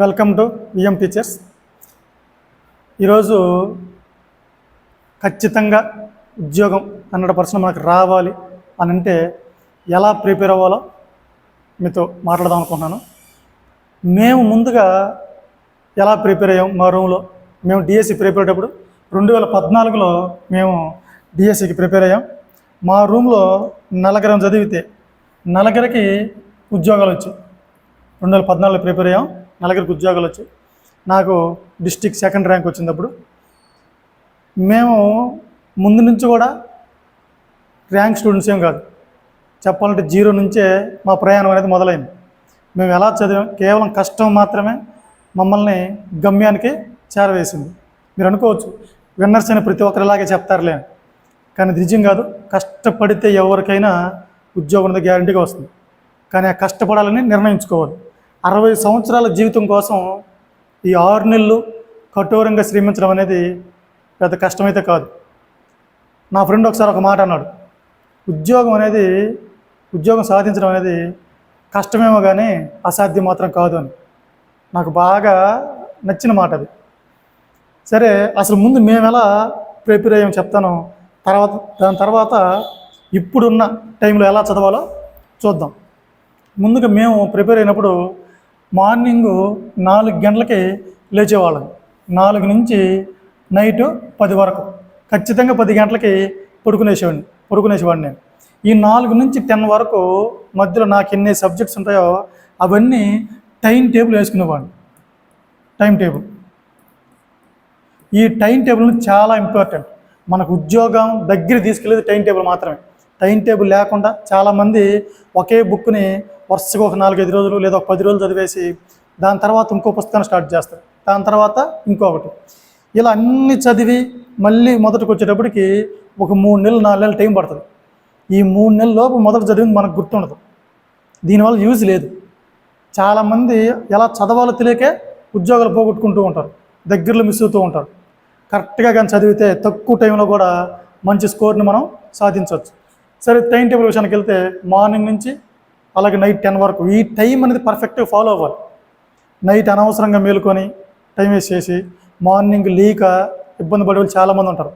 Welcome to VM teachers ఈరోజు ఖచ్చితంగా ఉద్యోగం హండ్రెడ్ పర్సెంట్ మనకు రావాలి అని అంటే ఎలా ప్రిపేర్ అవ్వాలో మీతో మాట్లాడదాం అనుకుంటున్నాను. మేము ముందుగా ఎలా ప్రిపేర్ అయ్యాం? మా రూమ్లో మేము డిఎస్సి ప్రిపేర్ అయ్యేటప్పుడు రెండు వేల పద్నాలుగులో మేము డిఎస్సికి ప్రిపేర్ అయ్యాం. మా రూమ్లో నలగరం చదివితే నలగరికి ఉద్యోగాలు వచ్చాయి. రెండు వేల పద్నాలుగులో ప్రిపేర్ అయ్యాం. నలుగురికి ఉద్యోగాలు వచ్చాయి. నాకు డిస్టిక్ సెకండ్ ర్యాంక్ వచ్చినప్పుడు మేము ముందు నుంచి కూడా ర్యాంక్ స్టూడెంట్స్ ఏం కాదు. చెప్పాలంటే జీరో నుంచే మా ప్రయాణం అనేది మొదలైంది. మేము ఎలా చదివాం కేవలం కష్టం మాత్రమే మమ్మల్ని గమ్యానికి చేరవేసింది. మీరు అనుకోవచ్చు విన్నర్స్ అని ప్రతి ఒక్కరిలాగే చెప్తారులే. కానీ నిజం కాదు. కష్టపడితే ఎవరికైనా ఉద్యోగం అనేది గ్యారంటీగా వస్తుంది. కానీ ఆ కష్టపడాలని నిర్ణయించుకోవాలి. అరవై సంవత్సరాల జీవితం కోసం ఈ ఆరు నెలలు కఠోరంగా శ్రమించడం అనేది పెద్ద కష్టమైతే కాదు. నా ఫ్రెండ్ ఒకసారి ఒక మాట అన్నాడు. ఉద్యోగం అనేది ఉద్యోగం సాధించడం అనేది కష్టమేమో కానీ అసాధ్యం మాత్రం కాదు అని. నాకు బాగా నచ్చిన మాట అది. సరే అసలు ముందు మేము ఎలా ప్రిపేర్ అయ్యాము చెప్తాను. తర్వాత దాని తర్వాత ఇప్పుడున్న టైంలో ఎలా చదవాలో చూద్దాం. ముందుగా మేము ప్రిపేర్ అయినప్పుడు మార్నింగ్ నాలుగు గంటలకి లేచేవాళ్ళం. నాలుగు నుంచి నైట్ పది వరకు. ఖచ్చితంగా పది గంటలకి పడుకునేసేవాడిని పడుకునేసేవాడిని నేను. ఈ నాలుగు నుంచి టెన్ వరకు మధ్యలో నాకు ఎన్ని సబ్జెక్ట్స్ ఉంటాయో అవన్నీ టైం టేబుల్ వేసుకునేవాడిని. Time table. ఈ టైం టేబుల్ చాలా ఇంపార్టెంట్. మనకు ఉద్యోగం దగ్గర తీసుకెళ్ళేది టైం టేబుల్ మాత్రమే. టైం టేబుల్ లేకుండా చాలామంది ఒకే బుక్ని వరుసగా ఒక నాలుగైదు రోజులు లేదా ఒక పది రోజులు చదివేసి దాని తర్వాత ఇంకో పుస్తకాన్ని స్టార్ట్ చేస్తారు. దాని తర్వాత ఇంకొకటి. ఇలా అన్ని చదివి మళ్ళీ మొదటికి వచ్చేటప్పటికి ఒక మూడు నెలలు నాలుగు నెలలు టైం పడుతుంది. ఈ మూడు నెలల లోపు మొదట చదివింది మనకు గుర్తుండదు. దీనివల్ల యూజ్ లేదు. చాలామంది ఎలా చదవాలో తెలియకే ఉద్యోగాలు పోగొట్టుకుంటూ ఉంటారు. దగ్గరలో మిస్ అవుతూ ఉంటారు. కరెక్ట్గా కానీ చదివితే తక్కువ టైంలో కూడా మంచి స్కోర్ని మనం సాధించవచ్చు. సరే టైం టేబుల్ విషయానికి వెళ్తే మార్నింగ్ నుంచి అలాగే నైట్ టెన్ వరకు ఈ టైం అనేది పర్ఫెక్ట్గా ఫాలో అవ్వాలి. నైట్ అనవసరంగా మేలుకొని టైం వేస్ట్ చేసి మార్నింగ్ లీక ఇబ్బంది పడే వాళ్ళు చాలామంది ఉంటారు.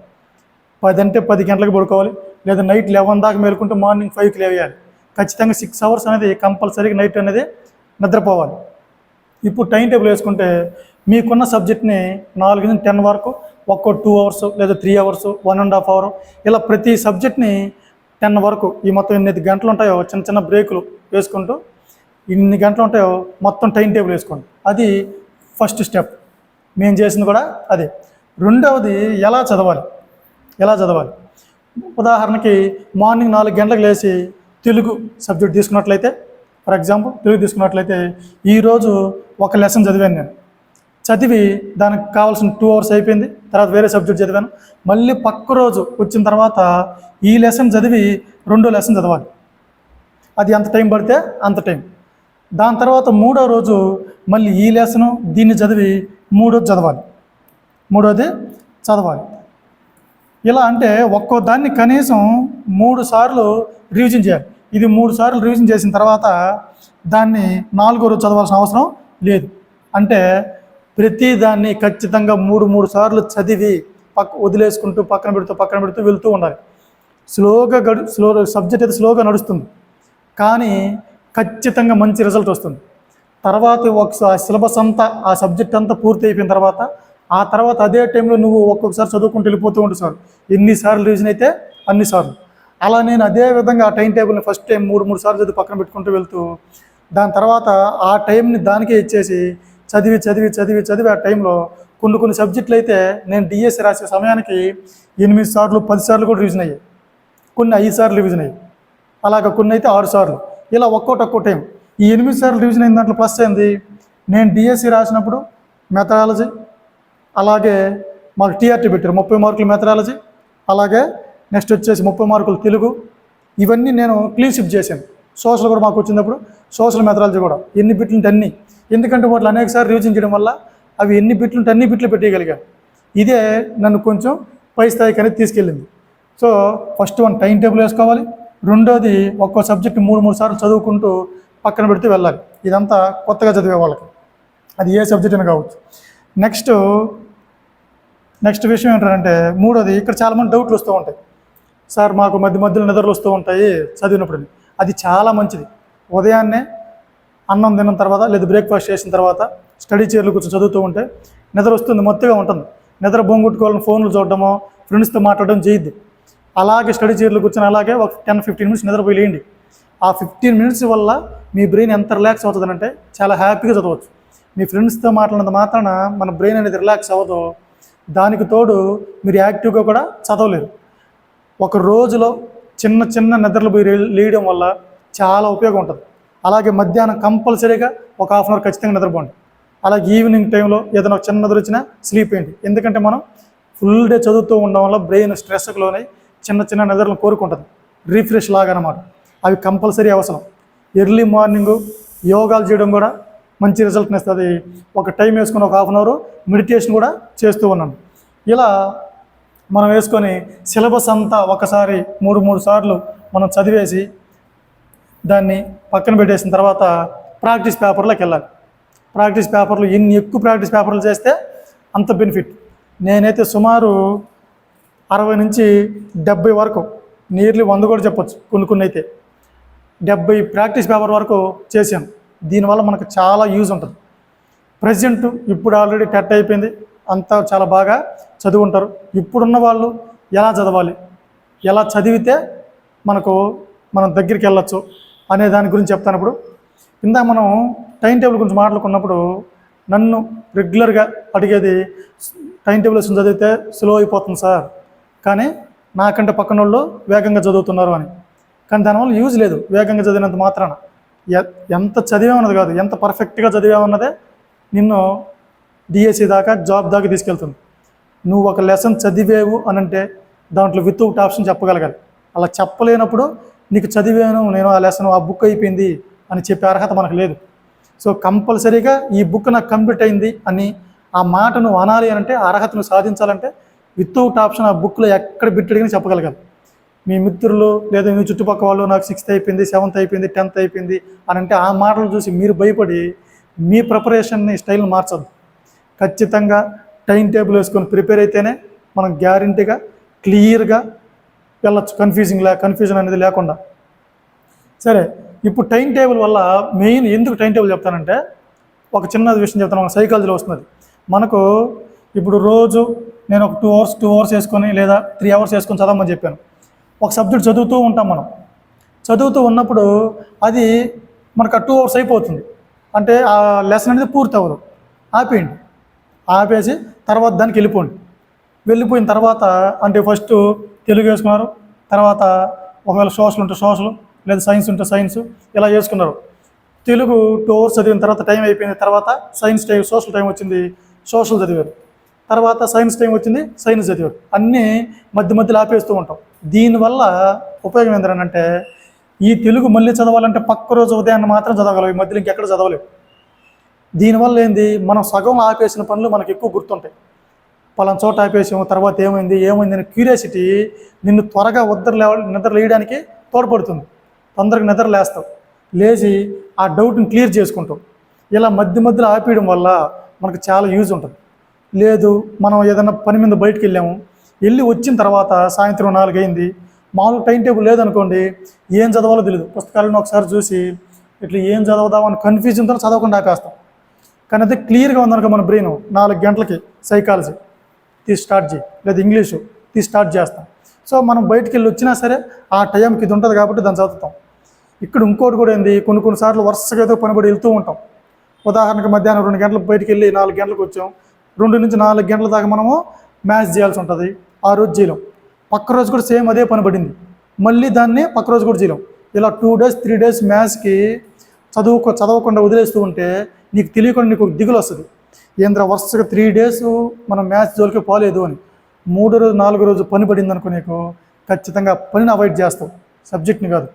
పది అంటే పది గంటలకు పడుకోవాలి లేదా నైట్ లెవెన్ దాకా మేలుకుంటే మార్నింగ్ ఫైవ్కి లేవేయాలి ఖచ్చితంగా సిక్స్ అవర్స్ అనేది కంపల్సరీగా నైట్ అనేది నిద్రపోవాలి. ఇప్పుడు టైం టేబుల్ వేసుకుంటే మీకున్న సబ్జెక్ట్ని నాలుగు నుంచి టెన్ వరకు ఒక్కో టూ అవర్స్ లేదా three hours one and half hour ఇలా ప్రతి సబ్జెక్ట్ని టెన్ వరకు ఈ మొత్తం ఎన్ని గంటలు ఉంటాయో చిన్న చిన్న బ్రేకులు వేసుకుంటూ ఇన్ని గంటలు ఉంటాయో మొత్తం టైం టేబుల్ వేసుకోండి. అది ఫస్ట్ స్టెప్. మేము చేసింది కూడా అదే. రెండవది ఎలా చదవాలి? ఎలా చదవాలి? ఉదాహరణకి మార్నింగ్ నాలుగు గంటలకు లేచి తెలుగు సబ్జెక్ట్ తీసుకున్నట్లయితే ఫర్ ఎగ్జాంపుల్ తెలుగు తీసుకున్నట్లయితే ఈరోజు ఒక లెసన్ చదివాను నేను. చదివి దానికి కావాల్సిన టూ అవర్స్ అయిపోయింది. తర్వాత వేరే సబ్జెక్ట్ చదివాను. మళ్ళీ పక్క రోజు వచ్చిన తర్వాత ఈ లెసన్ చదివి రెండో లెసన్ చదవాలి. అది ఎంత టైం పడితే అంత టైం. దాని తర్వాత మూడో రోజు మళ్ళీ ఈ లెసను దీన్ని చదివి మూడోది చదవాలి. మూడోది చదవాలి. ఇలా అంటే ఒక్కో దాన్ని కనీసం మూడు సార్లు రివిజన్ చేయాలి. ఇది మూడు సార్లు రివిజన్ చేసిన తర్వాత దాన్ని నాలుగో రోజు చదవాల్సిన అవసరం లేదు. అంటే ప్రతి దాన్ని ఖచ్చితంగా మూడు మూడు సార్లు చదివి పక్క వదిలేసుకుంటూ పక్కన పెడుతూ పక్కన పెడుతూ వెళ్తూ ఉండాలి. స్లోగా గడు స్లో సబ్జెక్ట్ అయితే స్లోగా నడుస్తుంది. కానీ ఖచ్చితంగా మంచి రిజల్ట్ వస్తుంది. తర్వాత ఒక సిలబస్ అంతా ఆ సబ్జెక్ట్ అంతా పూర్తి అయిపోయిన తర్వాత ఆ తర్వాత అదే టైంలో నువ్వు ఒక్కొక్కసారి చదువుకుంటూ వెళ్ళిపోతూ ఉంటావు సార్. ఎన్నిసార్లు రివిజన్ అయితే అన్నిసార్లు అలా నేను అదే విధంగా ఆ టైం టేబుల్ని ఫస్ట్ టైం మూడు మూడు సార్లు చదివి పక్కన పెట్టుకుంటూ వెళ్తూ దాని తర్వాత ఆ టైంని దానికే ఇచ్చేసి చదివి చదివి చదివి చదివి ఆ టైంలో కొన్ని కొన్ని సబ్జెక్టులు అయితే నేను డిఎస్సి రాసే సమయానికి ఎనిమిది సార్లు పది సార్లు కూడా రివిజన్ అయ్యాయి. కొన్ని ఐదు సార్లు రివిజన్ అయ్యాయి. అలాగ కొన్ని అయితే ఆరు సార్లు. ఇలా ఒక్కోటి ఒక్కో టైం. ఈ ఎనిమిది సార్లు రివిజన్ అయిన దాంట్లో ప్లస్ అయింది నేను డిఎస్సి రాసినప్పుడు మెథడాలజీ అలాగే మాకు టీఆర్టీ పెట్టారు. ముప్పై మార్కులు మెథడాలజీ అలాగే నెక్స్ట్ వచ్చేసి ముప్పై మార్కులు తెలుగు. ఇవన్నీ నేను క్లీన్ షిప్ చేశాను. సోషల్ కూడా మాకు వచ్చినప్పుడు సోషల్ మెథడాలజీ కూడా ఎన్ని బిట్లు అన్ని. ఎందుకంటే వాటిలో అనేకసారి రివిజన్ చేయడం వల్ల అవి ఎన్ని బిట్లు అన్ని బిట్లు పెట్టేయగలిగాను ఇదే నన్ను కొంచెం పై స్థాయికి అనేది తీసుకెళ్ళింది. So first one time table వేసుకోవాలి. రెండోది ఒక్కో సబ్జెక్ట్ మూడు మూడు సార్లు చదువుకుంటూ పక్కన పెడితే వెళ్ళాలి. ఇదంతా కొత్తగా చదివే వాళ్ళకి. అది ఏ సబ్జెక్ట్ అయినా కావచ్చు. నెక్స్ట్ నెక్స్ట్ విషయం ఏంటంటే మూడోది ఇక్కడ చాలామంది డౌట్లు వస్తూ ఉంటాయి. సార్ మాకు మధ్య మధ్యలో నిద్రలు వస్తూ ఉంటాయి చదివినప్పుడు. అది చాలా మంచిది. ఉదయాన్నే అన్నం తిన్న తర్వాత లేదా బ్రేక్ఫాస్ట్ చేసిన తర్వాత స్టడీ చైర్లు కూర్చొని చదువుతూ ఉంటే నిద్ర వస్తుంది మొత్తగా ఉంటుంది. నిద్ర బొంగుట్టుకోవాలని ఫోన్లు చూడడమో ఫ్రెండ్స్తో మాట్లాడడం చేయొద్దు. అలాగే స్టడీ చైర్లు కూర్చొని అలాగే ఒక టెన్ ఫిఫ్టీన్ మినిట్స్ నిద్రపోయి లేండి ఆ ఫిఫ్టీన్ మినిట్స్ వల్ల మీ బ్రెయిన్ ఎంత రిలాక్స్ అవుతుందంటే చాలా హ్యాపీగా చదవచ్చు. మీ ఫ్రెండ్స్తో మాట్లాడినంత మాత్రాన మన బ్రెయిన్ అనేది రిలాక్స్ అవ్వదు. దానికి తోడు మీరు యాక్టివ్గా కూడా చదవలేరు. ఒక రోజులో చిన్న చిన్న నిద్రలు పోయి లేయడం వల్ల చాలా ఉపయోగం ఉంటుంది. అలాగే మధ్యాహ్నం కంపల్సరీగా ఒక హాఫ్ అన్ అవర్ ఖచ్చితంగా నిద్రపోండి. అలాగే ఈవినింగ్ టైంలో ఏదైనా చిన్న నిద్ర వచ్చినా స్లీప్ అయ్యండి ఎందుకంటే మనం ఫుల్ డే చదువుతూ ఉండడం వల్ల బ్రెయిన్ స్ట్రెస్కి లోనై చిన్న చిన్న నిద్రలు కోరుకుంటుంది. రీఫ్రెష్ లాగా అనమాట అవి కంపల్సరీ అవసరం. ఎర్లీ మార్నింగ్ యోగాలు చేయడం కూడా మంచి రిజల్ట్ని ఇస్తుంది. ఒక టైం వేసుకుని ఒక హాఫ్ అన్ అవర్ మెడిటేషన్ కూడా చేస్తూ ఉన్నాను. ఇలా మనం వేసుకొని సిలబస్ అంతా ఒకసారి మూడు మూడు సార్లు మనం చదివేసి దాన్ని పక్కన పెట్టేసిన తర్వాత ప్రాక్టీస్ పేపర్లోకి వెళ్ళాలి. ప్రాక్టీస్ పేపర్లు ఎన్ని ఎక్కువ ప్రాక్టీస్ పేపర్లు చేస్తే అంత బెనిఫిట్. నేనైతే సుమారు అరవై నుంచి డెబ్బై వరకు నియర్లీ వంద కూడా చెప్పొచ్చు కొన్ని కొన్ని అయితే. డెబ్బై ప్రాక్టీస్ పేపర్ వరకు చేశాను. దీనివల్ల మనకు చాలా యూజ్ ఉంటుంది. ప్రజెంట్ ఇప్పుడు ఆల్రెడీ టెట్ అయిపోయింది. అంతా చాలా బాగా చదువుంటారు. ఇప్పుడున్న వాళ్ళు ఎలా చదవాలి? ఎలా చదివితే మనకు మనం దగ్గరికి వెళ్ళొచ్చు అనే దాని గురించి చెప్తాను ఇప్పుడు. ఇందాక మనం టైం టేబుల్ గురించి మాట్లాడుకున్నప్పుడు నన్ను రెగ్యులర్గా అడిగేది టైం టేబుల్ వేసుకుని చదివితే స్లో అయిపోతుంది సార్. కానీ నాకంటే పక్కన వాళ్ళు వేగంగా చదువుతున్నారు అని. కానీ దానివల్ల యూజ్ లేదు. వేగంగా చదివినంత మాత్రాన. ఎంత చదివామన్నది కాదు. ఎంత పర్ఫెక్ట్గా చదివామన్నదే నిన్ను డిఎస్సి దాకా జాబ్ దాకా తీసుకెళ్తుంది. నువ్వు ఒక లెసన్ చదివేవు అని అంటే దాంట్లో వితౌట్ ఆప్షన్ చెప్పగలగాలి. అలా చెప్పలేనప్పుడు నీకు చదివాను నేను ఆ లెసన్ ఆ బుక్ అయిపోయింది అని చెప్పే అర్హత మనకు లేదు. సో కంపల్సరీగా ఈ బుక్ నాకు కంప్లీట్ అయింది అని ఆ మాట నువ్వు అనాలి అని అంటే ఆ అర్హతను సాధించాలంటే వితౌట్ ఆప్షన్ ఆ బుక్లో ఎక్కడ బిట్టడిగినా చెప్పగలగాలి. మీ మిత్రులు లేదా మీ చుట్టుపక్కల వాళ్ళు నాకు సిక్స్త్ అయిపోయింది సెవెంత్ అయిపోయింది టెన్త్ అయిపోయింది అని అంటే ఆ మాటలు చూసి మీరు భయపడి మీ ప్రిపరేషన్ని స్టైల్ని మార్చదు ఖచ్చితంగా టైం టేబుల్ వేసుకొని ప్రిపేర్ అయితేనే మనం గ్యారంటీగా క్లియర్గా వెళ్ళొచ్చు. కన్ఫ్యూజింగ్ లే కన్ఫ్యూజన్ అనేది లేకుండా. సరే ఇప్పుడు టైం టేబుల్ వల్ల మెయిన్ ఎందుకు టైం టేబుల్ చెప్తానంటే ఒక చిన్న విషయం చెప్తాను మన సైకాలజీలో వస్తుంది. మనకు ఇప్పుడు రోజు నేను ఒక టూ అవర్స్ టూ అవర్స్ వేసుకొని లేదా త్రీ అవర్స్ వేసుకొని చదవమని చెప్పాను. ఒక సబ్జెక్ట్ చదువుతూ ఉంటాం మనం. చదువుతూ ఉన్నప్పుడు అది మనకు ఆ టూ అవర్స్ అయిపోతుంది. అంటే ఆ లెసన్ అనేది పూర్తి అవ్వదు ఆపేయండి. ఆపేసి తర్వాత దానికి వెళ్ళిపోండి. వెళ్ళిపోయిన తర్వాత అంటే ఫస్ట్ తెలుగు వేసుకున్నారు. తర్వాత ఒకవేళ సోషల్ ఉంటే సోషల్ లేదా సైన్స్ ఉంటే సైన్స్ ఇలా చేసుకున్నారు. తెలుగు టూ అవర్స్ చదివిన తర్వాత టైం అయిపోయిన తర్వాత సైన్స్ టైం సోషల్ టైం వచ్చింది సోషల్ చదివారు. తర్వాత సైన్స్ టైం వచ్చింది సైన్స్ చదివారు. అన్నీ మధ్య మధ్యలో ఆపేస్తూ ఉంటాం. దీనివల్ల ఉపయోగం ఏంటంటే ఈ తెలుగు మళ్ళీ చదవాలంటే పక్క రోజు ఉదయాన్ని మాత్రం చదవగలవు ఈ మధ్యలో ఇంకెక్కడ చదవలేవు దీనివల్ల ఏంది? మనం సగం ఆపేసిన పనులు మనకు ఎక్కువ గుర్తుంటాయి. పలానా చోట ఆపేసాము తర్వాత ఏమైంది ఏమైంది అనే క్యూరియాసిటీ నిన్ను త్వరగా ఉద్దర లేవ నిద్ర లేయడానికి తోడ్పడుతుంది. తొందరగా నిద్ర లేస్తావు. లేచి ఆ డౌట్ని క్లియర్ చేసుకుంటావు. ఇలా మధ్య మధ్యలో ఆపేయడం వల్ల మనకు చాలా యూజ్ ఉంటుంది. లేదు మనం ఏదైనా పని మీద బయటికి వెళ్ళాము వెళ్ళి వచ్చిన తర్వాత సాయంత్రం నాలుగైంది మామూలు టైం టేబుల్ లేదనుకోండి ఏం చదవాలో తెలియదు పుస్తకాలను ఒకసారి చూసి ఇట్లా ఏం చదవదామని కన్ఫ్యూజన్తో చదవకుండా ఆపేస్తాం. కానీ అయితే క్లియర్గా ఉందనుకో మన బ్రెయిన్ నాలుగు గంటలకి సైకాలజీ తీసి స్టార్ట్ చేయి. లేదా ఇంగ్లీషు తీసి స్టార్ట్ చేస్తాం. సో మనం బయటికి వెళ్ళి వచ్చినా సరే ఆ టైంకి ఇది ఉంటుంది కాబట్టి దాన్ని చదువుతాం. ఇక్కడ ఇంకోటి కూడా ఏంది? కొన్ని కొన్నిసార్లు వరుసగా ఏదో పనిపడి వెళ్తూ ఉంటాం. ఉదాహరణకు మధ్యాహ్నం రెండు గంటలకు బయటికి వెళ్ళి నాలుగు గంటలకు వచ్చాం. రెండు నుంచి నాలుగు గంటల దాకా మనము మ్యాచ్ చేయాల్సి ఉంటుంది. ఆ రోజు చేయలేం. పక్క రోజు కూడా సేమ్ అదే పని పడింది. మళ్ళీ దాన్ని పక్క రోజు కూడా చేయలేం. ఇలా టూ డేస్ త్రీ డేస్ మ్యాథ్స్కి చదువుకో చదవకుండా వదిలేస్తూ ఉంటే నీకు తెలియకుండా నీకు దిగులు వస్తుంది. ఏంద్ర వరుసగా త్రీ డేస్ మనం మ్యాథ్స్ జోలికి పోలేదు అని. మూడో రోజు నాలుగో రోజు పని పడింది అనుకో నీకు ఖచ్చితంగా పనిని అవాయిడ్ చేస్తావు. సబ్జెక్ట్ని కాదు.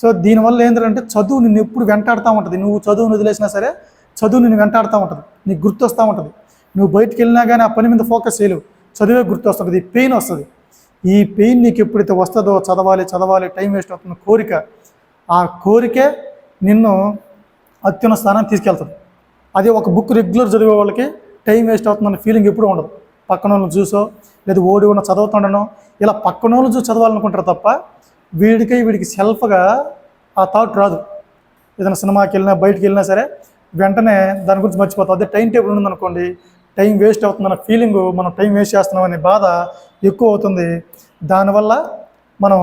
సో దీనివల్ల ఏంటంటే చదువు నిన్ను ఎప్పుడు వెంటాడుతూ ఉంటుంది. నువ్వు చదువుని వదిలేసినా సరే చదువు నిన్ను వెంటాడుతూ ఉంటుంది. నీకు గుర్తొస్తూ ఉంటుంది. నువ్వు బయటికి వెళ్ళినా కానీ ఆ పని మీద ఫోకస్ చేయలేవు. చదివే గుర్తొస్తుంది. ఈ పెయిన్ వస్తుంది. ఈ పెయిన్ నీకు ఎప్పుడైతే వస్తుందో చదవాలి చదవాలి టైం వేస్ట్ అవుతున్న కోరిక ఆ కోరికే నిన్ను అత్యున్న స్థానానికి తీసుకెళ్తుంది అదే ఒక బుక్ రెగ్యులర్ చదివే వాళ్ళకి టైం వేస్ట్ అవుతుందన్న ఫీలింగ్ ఎప్పుడూ ఉండదు. పక్కన వాళ్ళని చూసో లేదా ఓడి ఉన్న చదువుతుండనో ఇలా పక్కన వాళ్ళని చూసి చదవాలనుకుంటారు తప్ప వీడికి వీడికి సెల్ఫ్గా ఆ థాట్ రాదు. ఏదైనా సినిమాకి వెళ్ళినా బయటికి వెళ్ళినా సరే వెంటనే దాని గురించి మర్చిపోతాం. అదే టైం టేబుల్ ఉందనుకోండి టైం వేస్ట్ అవుతుందన్న ఫీలింగ్ మనం టైం వేస్ట్ చేస్తున్నాం అనే బాధ ఎక్కువ అవుతుంది. దానివల్ల మనం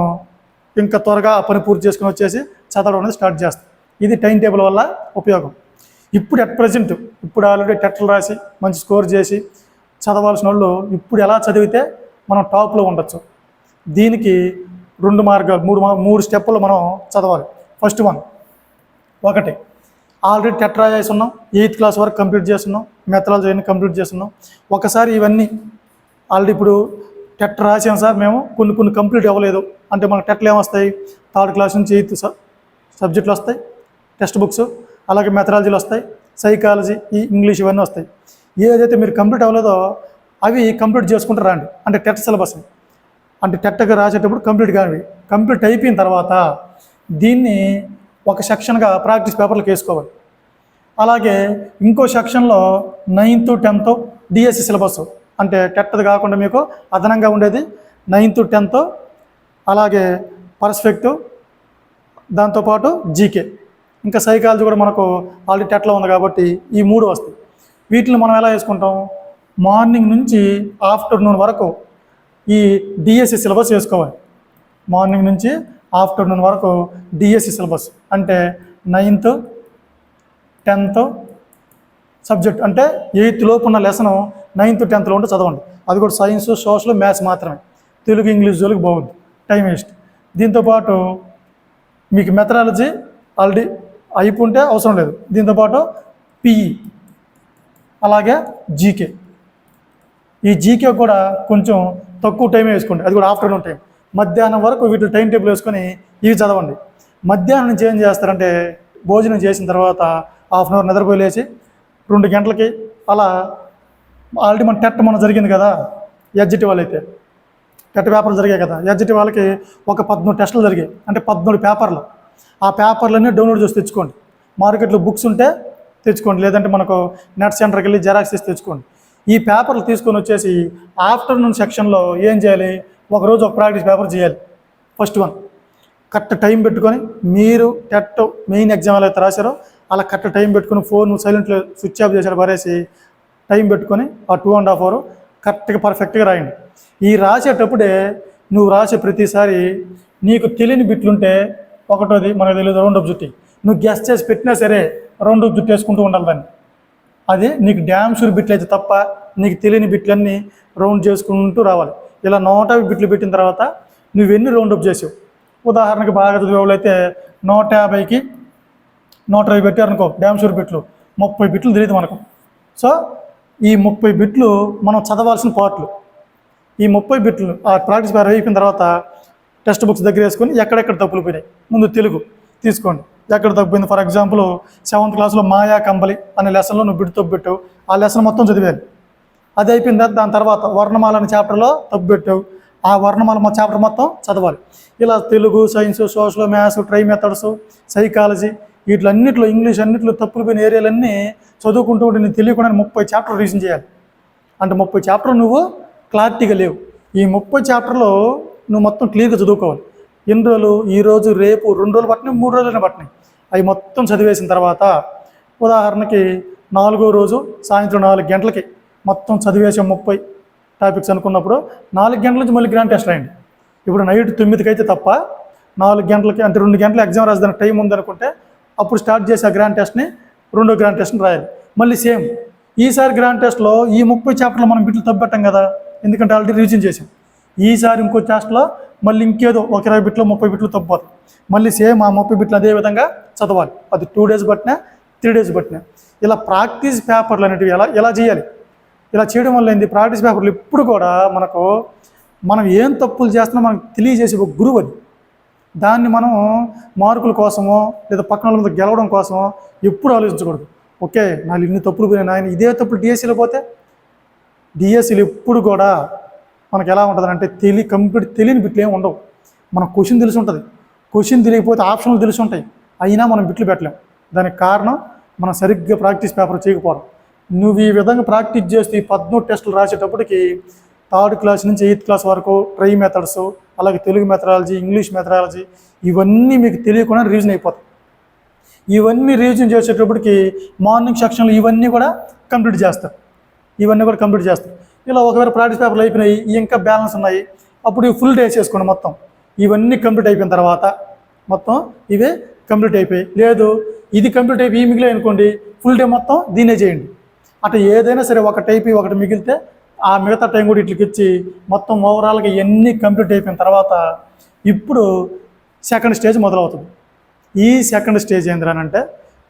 ఇంకా త్వరగా ఆ పని పూర్తి చేసుకుని వచ్చేసి చదవడం అనేది స్టార్ట్ చేస్తాం. ఇది టైం టేబుల్ వల్ల ఉపయోగం. ఇప్పుడు అట్ ప్రజెంట్ ఇప్పుడు ఆల్రెడీ టెట్లు రాసి మంచి స్కోర్ చేసి చదవాల్సిన వాళ్ళు ఇప్పుడు ఎలా చదివితే మనం టాప్లో ఉండొచ్చు. దీనికి రెండు మార్గాలు మూడు మూడు స్టెప్పులు మనం చదవాలి. ఫస్ట్ వన్ ఒకటి ఆల్రెడీ టెట్ రాసేస్తున్నాం ఉన్నాం ఎయిత్ క్లాస్ వరకు కంప్లీట్ చేస్తున్నాం మెథడాలజీ అన్ని కంప్లీట్ చేస్తున్నాం. ఒకసారి ఇవన్నీ ఆల్రెడీ ఇప్పుడు టెట్ రాసాం సార్ మేము కొన్ని కొన్ని కంప్లీట్ అవ్వలేదు. అంటే మనకు టెట్లు ఏమొస్తాయి? థర్డ్ క్లాస్ నుంచి ఎయిత్ సబ్జెక్టులు వస్తాయి. టెక్స్ట్ బుక్స్ అలాగే మెథడాలజీలు వస్తాయి సైకాలజీ ఈ ఇంగ్లీష్ ఇవన్నీ వస్తాయి. ఏదైతే మీరు కంప్లీట్ అవ్వలేదో అవి కంప్లీట్ చేసుకుంటూ రండి. అంటే టెట్ సిలబస్ అంటే టెట్గా రాసేటప్పుడు కంప్లీట్ కానివి. కంప్లీట్ అయిపోయిన తర్వాత దీన్ని ఒక సెక్షన్గా ప్రాక్టీస్ పేపర్లకు వేసుకోవాలి. అలాగే ఇంకో సెక్షన్లో నైన్త్ టెన్త్ డిఎస్సి సిలబస్. అంటే టెట్ది కాకుండా మీకు అదనంగా ఉండేది నైన్త్ టెన్త్ అలాగే పర్స్పెక్టివ్ దాంతోపాటు జీకే. ఇంకా సైకాలజీ కూడా మనకు ఆల్రెడీ టెట్లో ఉంది కాబట్టి ఈ మూడు వస్తాయి. వీటిని మనం ఎలా వేసుకుంటాం మార్నింగ్ నుంచి ఆఫ్టర్నూన్ వరకు ఈ డిఎస్సి సిలబస్ వేసుకోవాలి మార్నింగ్ నుంచి ఆఫ్టర్నూన్ వరకు డిఎస్సి సిలబస్ అంటే నైన్త్ టెన్త్ సబ్జెక్ట్ అంటే ఎయిత్ లోపు ఉన్న లెసన్ నైన్త్ టెన్త్లో ఉంటే చదవండి. అది కూడా సైన్స్ సోషల్ మ్యాథ్స్ మాత్రమే. తెలుగు ఇంగ్లీష్ జోలికి బాగుంది. Time waste. దీంతోపాటు మీకు మెథడాలజీ ఆల్రెడీ అయిపోతే అవసరం లేదు. దీంతోపాటు పిఈ అలాగే జీకే ఈ జీకే కూడా కొంచెం తక్కువ టైం వేసుకోండి. అది కూడా ఆఫ్టర్నూన్ టైం మధ్యాహ్నం వరకు వీటి టైం టేబుల్ వేసుకొని ఇవి చదవండి. మధ్యాహ్నం నుంచి ఏం చేస్తారంటే భోజనం చేసిన తర్వాత హాఫ్ అన్ అవర్ నిద్రపోయి లేచి రెండు గంటలకి అలా ఆల్రెడీ మన టెట్ మన జరిగింది కదా ఎడ్జిటి వాళ్ళైతే టెట్ పేపర్లు జరిగాయి కదా ఎడ్జిటి వాళ్ళకి ఒక పద్మూడు టెస్టులు జరిగాయి. అంటే పద్మూడు పేపర్లు ఆ పేపర్లన్నీ డౌన్లోడ్ చేసి తెచ్చుకోండి. మార్కెట్లో బుక్స్ ఉంటే తెచ్చుకోండి. లేదంటే మనకు నెట్ సెంటర్కి వెళ్ళి జెరాక్స్ తీసి తెచ్చుకోండి. ఈ పేపర్లు తీసుకొని వచ్చేసి ఆఫ్టర్నూన్ సెక్షన్లో ఏం చేయాలి? ఒకరోజు ఒక ప్రాక్టీస్ పేపర్ చేయాలి. First one. కరెక్ట్ టైం పెట్టుకొని మీరు టెట్ మెయిన్ ఎగ్జామ్ ఎలా అయితే రాశారో అలా కరెక్ట్ టైం పెట్టుకుని ఫోన్ సైలెంట్లో స్విచ్ ఆఫ్ చేశారు పరేసి టైం పెట్టుకొని ఆ టూ అండ్ హాఫ్ అవర్ కరెక్ట్గా పర్ఫెక్ట్గా రాయండి. ఈ రాసేటప్పుడే నువ్వు రాసే ప్రతిసారి నీకు తెలియని బిట్లుంటే ఒకటోది మనకు తెలియదు రౌండ్ అప్ జుట్టి. నువ్వు గెస్ట్ చేసి పెట్టినా సరే రౌండ్ అప్ జుట్టు వేసుకుంటూ ఉండాలి దాన్ని. అది నీకు డ్యామ్ షూర్ బిట్లు అయితే తప్ప నీకు తెలియని బిట్లన్నీ రౌండ్ చేసుకుంటూ రావాలి. ఇలా నూట యాభై బిట్లు పెట్టిన తర్వాత నువ్వెన్ని రౌండ్ అప్ చేసావు? ఉదాహరణకి బాగా చదివే అయితే నూట యాభైకి నూట ఇరవై పెట్టారు అనుకో డ్యామ్ షూర్ బిట్లు ముప్పై బిట్లు తెలియదు మనకు. సో ఈ ముప్పై బిట్లు మనం చదవాల్సిన పార్ట్లు ఈ ముప్పై బిట్లు ఆ ప్రాక్టీస్ బాగా అయిపోయిన తర్వాత టెక్స్ట్ బుక్స్ దగ్గర వేసుకొని ఎక్కడెక్కడ తప్పులు పోయినాయి ముందు తెలుగు తీసుకోండి. ఎక్కడ తప్పిపోయింది? ఫర్ ఎగ్జాంపుల్ సెవెంత్ క్లాస్లో మాయా కంబలి అనే లెసన్లో నువ్వు బిడ్డు తప్పుపెట్టావు ఆ లెసన్ మొత్తం చదివాను అది అయిపోయిన తర్వాత దాని తర్వాత వర్ణమాల అనే చాప్టర్లో తప్పు పెట్టావు. ఆ వర్ణమాల మా చాప్టర్ మొత్తం చదవాలి. ఇలా Telugu science social maths try methods psychology వీటిలన్నిట్లో ఇంగ్లీష్ అన్నింటిలో తప్పులు పోయిన ఏరియాలన్నీ చదువుకుంటూ ఉంటే నీకు తెలియకుండా ముప్పై చాప్టర్ రీజన్ చేయాలి. అంటే ముప్పై చాప్టర్ నువ్వు క్లారిటీగా లేవు. ఈ ముప్పై చాప్టర్లో నువ్వు మొత్తం క్లియర్గా చదువుకోవాలి. ఎన్ని రోజులు? ఈ రోజు రేపు రెండు రోజులు పట్టినాయి మూడు రోజులైనా పట్టినాయి. అవి మొత్తం చదివేసిన తర్వాత ఉదాహరణకి నాలుగో రోజు సాయంత్రం నాలుగు గంటలకి మొత్తం చదివేసే ముప్పై టాపిక్స్ అనుకున్నప్పుడు నాలుగు గంటల నుంచి మళ్ళీ గ్రాండ్ టెస్ట్ రాయండి. ఇప్పుడు నైట్ తొమ్మిదికి అయితే తప్ప నాలుగు గంటలకి అంటే రెండు గంటల ఎగ్జామ్ రాసేదానికి టైం ఉందనుకుంటే అప్పుడు స్టార్ట్ చేసి ఆ గ్రాండ్ టెస్ట్ని రెండో గ్రాండ్ టెస్ట్ని రాయాలి. మళ్ళీ సేమ్ ఈసారి గ్రాండ్ టెస్ట్లో ఈ ముప్పై చాప్టర్లు మనం బిట్లు తప్పెట్టాం కదా ఎందుకంటే ఆల్రెడీ రివిజన్ చేసాం ఈసారి ఇంకో టెస్ట్లో మళ్ళీ ఇంకేదో ఒక ఇరవై బిట్లు ముప్పై బిట్లు తప్పుపోతాయి మళ్ళీ సేమ్ ఆ ముప్పై బిట్లు అదే విధంగా చదవాలి. అది టూ డేస్ పట్టినా త్రీ డేస్ పట్టినా. ఇలా ప్రాక్టీస్ పేపర్లు అనేటివి ఎలా ఎలా చేయాలి? ఇలా చేయడం వల్ల ఏంది? ప్రాక్టీస్ పేపర్లు ఎప్పుడు కూడా మనకు మనం ఏం తప్పులు చేస్తున్నా మనకు తెలియజేసే ఒక గురువు అది. దాన్ని మనం మార్కుల కోసమో లేదా పక్కన వాళ్ళ మీద గెలవడం కోసమో ఎప్పుడు ఆలోచించకూడదు. ఓకే నాకు ఇన్ని తప్పులు పోయినా ఆయన ఇదే తప్పులు డిఎస్సీలో పోతే డిఎస్సీలు ఎప్పుడు కూడా మనకు ఎలా ఉంటుంది అంటే కంప్లీట్ తెలియని బిట్లు ఏమి ఉండవు. మనకు క్వశ్చన్ తెలిసి ఉంటుంది. క్వశ్చన్ తెలియకపోతే ఆప్షన్లు తెలిసి ఉంటాయి. అయినా మనం బిట్లు పెట్టలేం. దానికి కారణం మనం సరిగ్గా ప్రాక్టీస్ పేపర్ చేయకపోవడం. నువ్వు ఈ విధంగా ప్రాక్టీస్ చేస్తూ ఈ పద్మూడు టెస్టులు రాసేటప్పటికి థర్డ్ క్లాస్ నుంచి ఎయిత్ క్లాస్ వరకు ట్రై మెథడ్స్ అలాగే తెలుగు మెథడాలజీ ఇంగ్లీష్ మెథడాలజీ ఇవన్నీ మీకు తెలియకుండా రీజన్ అయిపోతాయి. ఇవన్నీ రివిజన్ చేసేటప్పటికి మార్నింగ్ సెక్షన్లో ఇవన్నీ కూడా కంప్లీట్ చేస్తారు. ఇవన్నీ కూడా కంప్లీట్ చేస్తారు. ఇలా ఒకవేళ ప్రాక్టీస్ పేపర్లు అయిపోయినాయి ఇంకా బ్యాలెన్స్ ఉన్నాయి అప్పుడు ఫుల్ డే చేసుకోండి మొత్తం. ఇవన్నీ కంప్లీట్ అయిపోయిన తర్వాత మొత్తం ఇవే కంప్లీట్ అయిపోయాయి. లేదు ఇది కంప్లీట్ అయిపోయి ఈ మిగిలే అనుకోండి ఫుల్ డే మొత్తం దీనే చేయండి. అటు ఏదైనా సరే ఒక టైప్ ఒకటి మిగిలితే ఆ మిగతా టైం కూడా ఇట్లకి ఇచ్చి మొత్తం ఓవరాల్గా ఎన్ని కంప్లీట్ అయిపోయిన తర్వాత ఇప్పుడు సెకండ్ స్టేజ్ మొదలవుతుంది. ఈ సెకండ్ స్టేజ్ ఏంద్రానంటే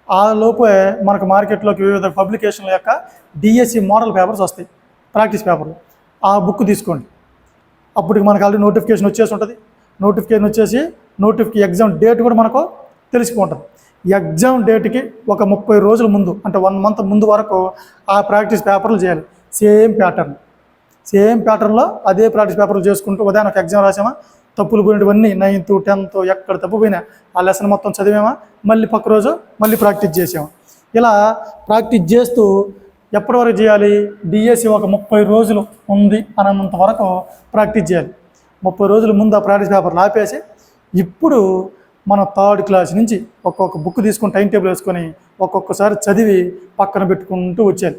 ఆ లోపే మనకు మార్కెట్లోకి వివిధ పబ్లికేషన్ల యొక్క డిఎస్సి మోడల్ పేపర్స్ వస్తాయి. ప్రాక్టీస్ పేపర్లు ఆ బుక్ తీసుకోండి. అప్పటికి మనకు ఆల్రెడీ నోటిఫికేషన్ వచ్చేసి ఉంటుంది. నోటిఫికేషన్ వచ్చేసి నోటిఫికే ఎగ్జామ్ డేట్ కూడా మనకు తెలిసిపోతుంది ఎగ్జామ్ డేట్కి ఒక ముప్పై రోజుల ముందు అంటే వన్ మంత్ ముందు వరకు ఆ ప్రాక్టీస్ పేపర్లు చేయాలి. Same pattern. సేమ్ ప్యాటర్న్లో అదే ప్రాక్టీస్ పేపర్లు చేసుకుంటూ ఉదయం ఒక ఎగ్జామ్ రాసామా తప్పులు పోయినవన్నీ నైన్త్ టెన్త్ ఎక్కడ తప్పు పోయినా ఆ లెసన్ మొత్తం చదివామా మళ్ళీ పక్క రోజు మళ్ళీ ప్రాక్టీస్ చేసాము. ఇలా ప్రాక్టీస్ చేస్తూ ఎప్పటి వరకు చేయాలి? డిఎస్సి ఒక ముప్పై రోజులు ఉంది అన్నంత వరకు ప్రాక్టీస్ చేయాలి. ముప్పై రోజుల ముందు ఆ ప్రాక్టీస్ పేపర్లు ఆపేసి ఇప్పుడు మన థర్డ్ క్లాస్ నుంచి ఒక్కొక్క బుక్ తీసుకొని టైం టేబుల్ వేసుకొని ఒక్కొక్కసారి చదివి పక్కన పెట్టుకుంటూ వచ్చేది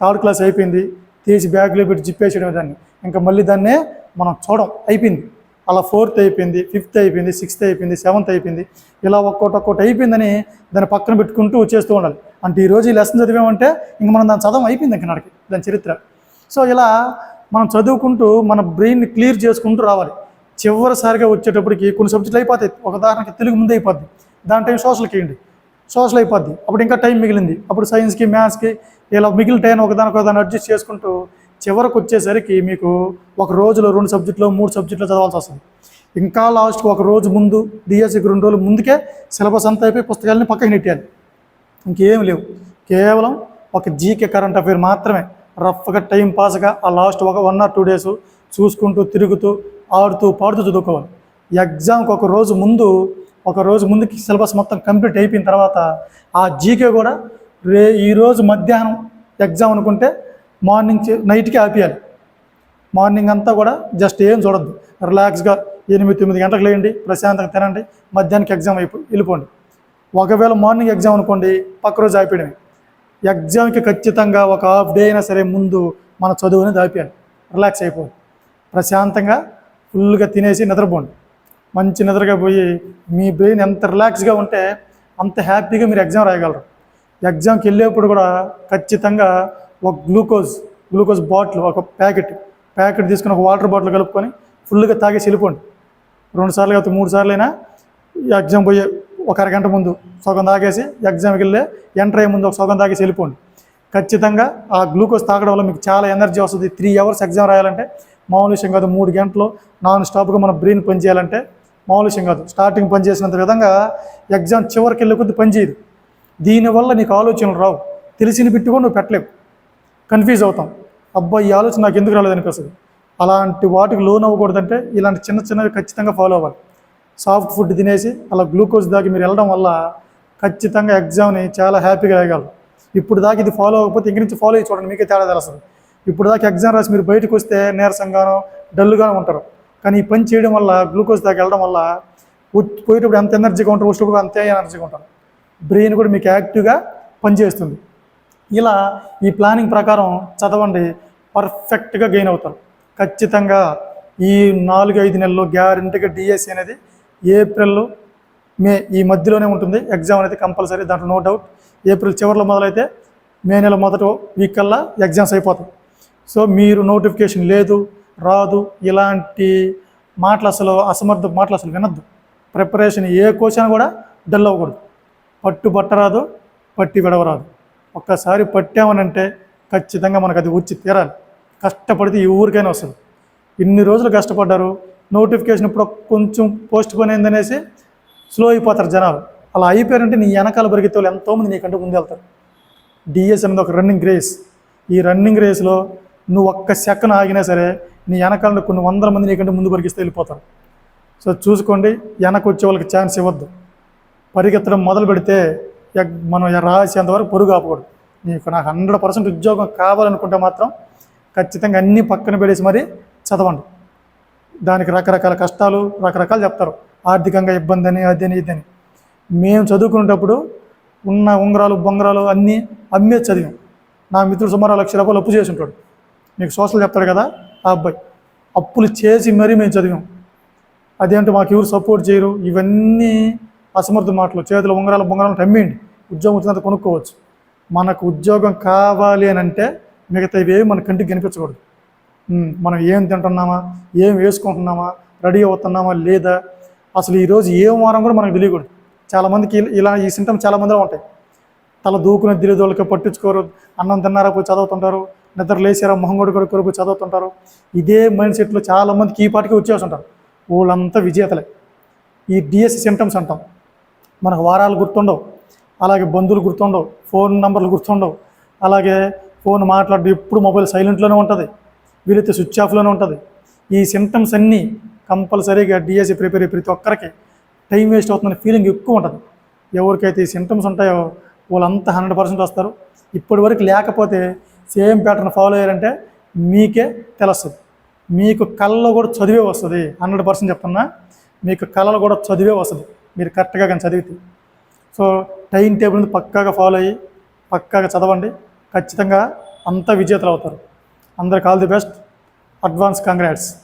థర్డ్ క్లాస్ అయిపోయింది. తీసి బ్యాగ్లో పెట్టి జిప్పేసేయడం దాన్ని. ఇంకా మళ్ళీ దాన్నే మనం చూడం. అయిపోయింది. అలా ఫోర్త్ అయిపోయింది ఫిఫ్త్ అయిపోయింది సిక్స్త్ అయిపోయింది సెవెంత్ అయిపోయింది. ఇలా ఒక్కోటి ఒక్కోటి అయిపోయిందని దాన్ని పక్కన పెట్టుకుంటూ చేస్తూ ఉండాలి. అంటే ఈరోజు ఈ లెసన్ చదివామంటే ఇంక మనం దాని చదవం అయిపోయింది ఇంక నాడికి దాని చరిత్ర. సో ఇలా మనం చదువుకుంటూ మన బ్రెయిన్ని క్లియర్ చేసుకుంటూ రావాలి. చివరిసారిగా వచ్చేటప్పటికి కొన్ని సబ్జెక్టులు అయిపోతాయి. ఒక ఉదాహరణకి తెలుగు ముందు అయిపోద్ది. దాని టైం సోషల్కి వేయండి సోషల్ అయిపోద్ది. అప్పుడు ఇంకా టైం మిగిలింది. అప్పుడు సైన్స్కి మ్యాథ్స్కి ఇలా మిగిలిన టైం ఒకదానికి ఒకదాన్ని అడ్జస్ట్ చేసుకుంటూ చివరికి వచ్చేసరికి మీకు ఒక రోజులో రెండు సబ్జెక్టులో మూడు సబ్జెక్టులో చదవాల్సి వస్తుంది. ఇంకా లాస్ట్ ఒక రోజు ముందు డిఎస్సికి రెండు రోజులు ముందుకే సిలబస్ అంతా అయిపోయి పుస్తకాలని పక్కకి నెట్టేయాలి. ఇంకేం లేవు. కేవలం ఒక జీకే కరెంట్ అఫైర్ మాత్రమే. రఫ్గా టైం పాస్గా ఆ లాస్ట్ ఒక వన్ ఆర్ టూ డేస్ చూసుకుంటూ తిరుగుతూ ఆడుతూ పాడుతూ చదువుకోవాలి. ఎగ్జామ్కి ఒక రోజు ముందు ఒక రోజు ముందుకి సిలబస్ మొత్తం కంప్లీట్ అయిపోయిన తర్వాత ఆ జీకే కూడా రే ఈరోజు మధ్యాహ్నం ఎగ్జామ్ అనుకుంటే మార్నింగ్ చే- నైట్కి ఆపేయాలి. మార్నింగ్ అంతా కూడా జస్ట్ ఏం చూడద్దు. రిలాక్స్గా ఎనిమిది తొమ్మిది గంటలకు లేండి ప్రశాంతంగా తినండి మధ్యాహ్నానికి ఎగ్జామ్ అయిపో వెళ్ళిపోండి. ఒకవేళ మార్నింగ్ ఎగ్జామ్ అనుకోండి పక్క రోజు ఆపేయడమే. ఎగ్జామ్కి ఖచ్చితంగా ఒక హాఫ్ డే అయినా సరే ముందు మన చదువు అనేది ఆపేయాలి రిలాక్స్ అయిపోవాలి. ప్రశాంతంగా ఫుల్గా తినేసి నిద్రపోండి. మంచి నిద్రగా పోయి మీ బ్రెయిన్ ఎంత రిలాక్స్గా ఉంటే అంత హ్యాపీగా మీరు ఎగ్జామ్ రాయగలరు. ఎగ్జామ్కి వెళ్ళేప్పుడు కూడా ఖచ్చితంగా ఒక గ్లూకోజ్ గ్లూకోజ్ బాటిల్ ఒక ప్యాకెట్ ప్యాకెట్ తీసుకుని ఒక వాటర్ బాటిల్ కలుపుకొని ఫుల్గా తాగేసి వెళ్ళిపోండి. రెండు సార్లు కాకపోతే మూడు సార్లు అయినా ఎగ్జామ్ పోయే ఒక అరగంట ముందు సగం తాగేసి ఎగ్జామ్కి వెళ్ళే ఎంటర్ అయ్యే ముందు ఒక సగం తాగేసి వెళ్ళిపోండి. ఖచ్చితంగా ఆ గ్లూకోజ్ తాగడం వల్ల మీకు చాలా ఎనర్జీ వస్తుంది. త్రీ అవర్స్ ఎగ్జామ్ రాయాలంటే మామూలు విషయం కాదు. మూడు గంటలు నాన్ స్టాప్గా మన బ్రెయిన్ పనిచేయాలంటే మామూలు విషయం కాదు. స్టార్టింగ్ పనిచేసినంత విధంగా ఎగ్జామ్ చివరికి వెళ్ళే కొద్ది పనిచేయదు దీనివల్ల నీకు ఆలోచనలు రావు. తెలిసిన పెట్టుకొని నువ్వు పెట్టలేవు. కన్ఫ్యూజ్ అవుతాం. అబ్బా ఈ ఆలోచన నాకు ఎందుకు రాలేదు అనిపిస్తుంది. అలాంటి వాటికి లోన్ అవ్వకూడదంటే ఇలాంటి చిన్న చిన్నవి ఖచ్చితంగా ఫాలో అవ్వాలి. సాఫ్ట్ ఫుడ్ తినేసి అలా గ్లూకోజ్ దాకా మీరు వెళ్ళడం వల్ల ఖచ్చితంగా ఎగ్జామ్ని చాలా హ్యాపీగా రాయగలరు. ఇప్పుడు దాకా ఇది ఫాలో అవ్వకపోతే ఇంక నుంచి ఫాలో అయ్యి చూడండి మీకే తేడా తెలుస్తుంది. ఇప్పుడు దాకా ఎగ్జామ్ రాసి మీరు బయటకు వస్తే నీరసంగానో డల్గానో ఉంటారు. కానీ ఈ పని చేయడం వల్ల గ్లూకోజ్ దాకా వెళ్ళడం వల్ల పోయేటప్పుడు ఎంత ఎనర్జీగా ఉంటారు వచ్చినప్పుడు అంతే ఎనర్జీగా ఉంటారు. బ్రెయిన్ కూడా మీకు యాక్టివ్గా పనిచేస్తుంది. ఇలా ఈ ప్లానింగ్ ప్రకారం చదవండి పర్ఫెక్ట్గా గెయిన్ అవుతారు. ఖచ్చితంగా ఈ నాలుగు ఐదు నెలల్లో గ్యారంటీగా డిఎస్సి అనేది ఏప్రిల్ మే ఈ మధ్యలోనే ఉంటుంది. ఎగ్జామ్ అనేది కంపల్సరీ దాంట్లో నో డౌట్ ఏప్రిల్ చివరిలో మొదలైతే మే నెల మొదట వీక్ కల్లా ఎగ్జామ్స్ అయిపోతాయి. సో మీరు నోటిఫికేషన్ లేదు రాదు ఇలాంటి మాటలు అసలు అసమర్థ మాటలు అసలు వినద్దు. ప్రిపరేషన్ ఏ క్వశ్చన్ కూడా డల్ అవ్వకూడదు. పట్టు పట్టరాదు పట్టి విడవరాదు ఒక్కసారి పట్టామనంటే ఖచ్చితంగా మనకు అది వచ్చి తీరాలి. కష్టపడితే ఈ ఊరికైనా వస్తుంది. ఇన్ని రోజులు కష్టపడ్డారు నోటిఫికేషన్ ఇప్పుడు కొంచెం పోస్ట్ పోన్ అయిందనేసి స్లో అయిపోతారు జనాలు. అలా అయిపోయారంటే నీ వెనకాల పరిగెత్తే వాళ్ళు ఎంతోమంది నీకంటే ముందు వెళ్తారు డిఎస్ అనేది ఒక రన్నింగ్ రేస్. ఈ రన్నింగ్ రేస్లో నువ్వు ఒక్క సెకండ్ ఆగినా సరే నీ వెనకాల కొన్ని వందల మంది నీకంటే ముందు పరిగిస్తే వెళ్ళిపోతారు. సో చూసుకోండి వెనక వచ్చే వాళ్ళకి ఛాన్స్ ఇవ్వద్దు. పరిగెత్తడం మొదలు పెడితే మనం రాసేంత వరకు పొరుగు ఆపకూడదు. నీకు నాకు హండ్రెడ్ పర్సెంట్ ఉద్యోగం కావాలనుకుంటే మాత్రం ఖచ్చితంగా అన్నీ పక్కన పెడేసి మరీ చదవండి. దానికి రకరకాల కష్టాలు రకరకాలు చెప్తారు. ఆర్థికంగా ఇబ్బంది అని అదని ఇదని మేము చదువుకునేటప్పుడు ఉన్న ఉంగరాలు బొంగరాలు అన్నీ అమ్మే చదివాం. నా మిత్రుడు సుమారు లక్ష రూపాయలు అప్పు చేసి ఉంటాడు మీకు సోషల్ చెప్తాడు కదా ఆ అబ్బాయి. అప్పులు చేసి మరీ మేము చదివాం. అదేంటో మాకు ఎవరు సపోర్ట్ చేయరు. ఇవన్నీ అసమర్థ మాటలు చేతులు ఉంగరాలు బొంగరాలు అమ్మేయండి ఉద్యోగం వచ్చినంత కొనుక్కోవచ్చు. మనకు ఉద్యోగం కావాలి అని అంటే మిగతా ఇవేవి మన కంటికి కనిపించకూడదు. మనం ఏం తింటున్నామా ఏం వేసుకుంటున్నామా రెడీ అవుతున్నామా లేదా అసలు ఈరోజు ఏం వారం కూడా మనకు తెలియకూడదు. చాలామందికి ఇలా- ఇలా ఈ సింటమ్స్ చాలామందిలో ఉంటాయి. తల దూకుని వాళ్ళకి పట్టించుకోరు అన్నం తిన్నారా పోయి చదువుతుంటారు నిద్ర లేచారా మొహం కూడా కొరకు చదువుతుంటారు. ఇదే మైండ్ సెట్లో చాలామందికి ఈ పాటికి వచ్చేసి ఉంటారు వాళ్ళంతా విజేతలే. ఈ డిఎస్సి సిమ్టమ్స్ అంటాం. మనకు వారాలు గుర్తుండవు. అలాగే బంధువులు గుర్తుండవు ఫోన్ నంబర్లు గుర్తుండవు. అలాగే ఫోన్ మాట్లాడి ఎప్పుడు మొబైల్ సైలెంట్లోనే ఉంటుంది. వీలైతే స్విచ్ ఆఫ్లోనే ఉంటుంది. ఈ సిమ్టమ్స్ అన్నీ కంపల్సరీగా డిఎస్సి ప్రిపేర్ అయ్యి ప్రతి ఒక్కరికి టైం వేస్ట్ అవుతుందనే ఫీలింగ్ ఎక్కువ ఉంటుంది. ఎవరికైతే ఈ సిమ్టమ్స్ ఉంటాయో వాళ్ళంతా హండ్రెడ్ పర్సెంట్ వస్తారు. ఇప్పటి వరకు లేకపోతే సేమ్ ప్యాటర్న్ ఫాలో అయ్యారంటే మీకే తెలుస్తుంది. మీకు కళ్ళలో కూడా చదివే వస్తుంది. హండ్రెడ్ పర్సెంట్ చెప్తున్నా మీకు కళలు కూడా చదివే వస్తుంది. మీరు కరెక్ట్గా కానీ చదివితే. సో టైం టేబుల్ పక్కాగా ఫాలో అయ్యి పక్కాగా చదవండి. ఖచ్చితంగా అంతా విజేతలు అవుతారు. అందరికి all the best. Advance congrats.